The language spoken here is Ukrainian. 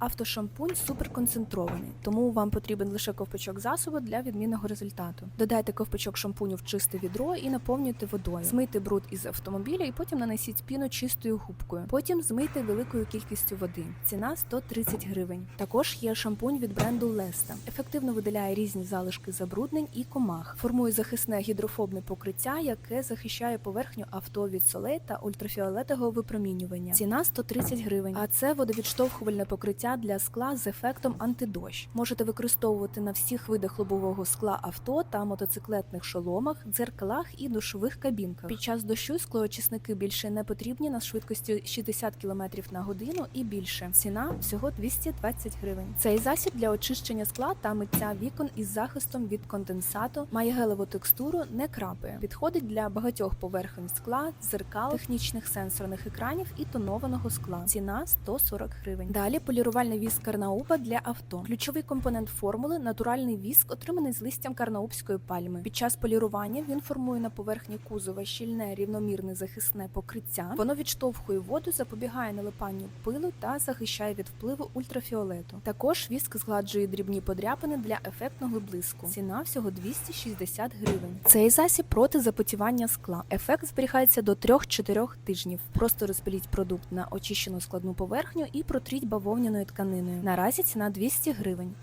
автошампунь суперконцентрований, тому вам потрібен лише ковпачок засобу для відмінного результату. Додайте ковпачок шампуню в чисте відро і наповнюйте водою. Змийте бруд із автомобіля і потім нанесіть піну чистою губкою. Потім змийте великою кількістю води. Ціна 130 гривень. Також є шампунь від бренду Леста. Ефективно видаляє різні залишки забруднень і комах. Формує захисне гідрофобне покриття, яке захищає поверхню авто від солей та ультрафіолетового випромінювання. Ціна 130 гривень. А це водовідштовхувальне покриття для скла з ефектом антидощ. Можете використовувати на всіх видах лобового скла авто та мотоциклетних шоломах, дзеркалах і душових кабінках. Під час дощу склоочисники більше не потрібні на швидкості 60 км на годину і більше. Ціна всього 220 гривень. Цей засіб для очищення скла та миття вікон із захистом від конденсату має гелеву текстуру, не крапає. Підходить для багатьох поверхень скла, дзеркал, технічних сенсорних екранів і тонованого скла. Ціна 140 гривень. Далі полірувальний віск Карнаупа для авто. Ключовий компонент формули натуральний віск, отриманий з листям карнаупської пальми. Під час полірування він формує на поверхні кузова щільне рівномірне захисне покриття. Воно відштовхує воду, запобігає налипанню пилу та захищає від впливу ультрафіолету. Також віск згладжує дрібні подряпини для ефектного блиску. Ціна всього 260 гривень. Цей засіб проти запотівання скла. Ефект зберігається до 3-4 тижнів. Просто розпиліть продукт на очищену складну поверхню і протріть бавовняною тканиною. Наразі ціна 200 гривень.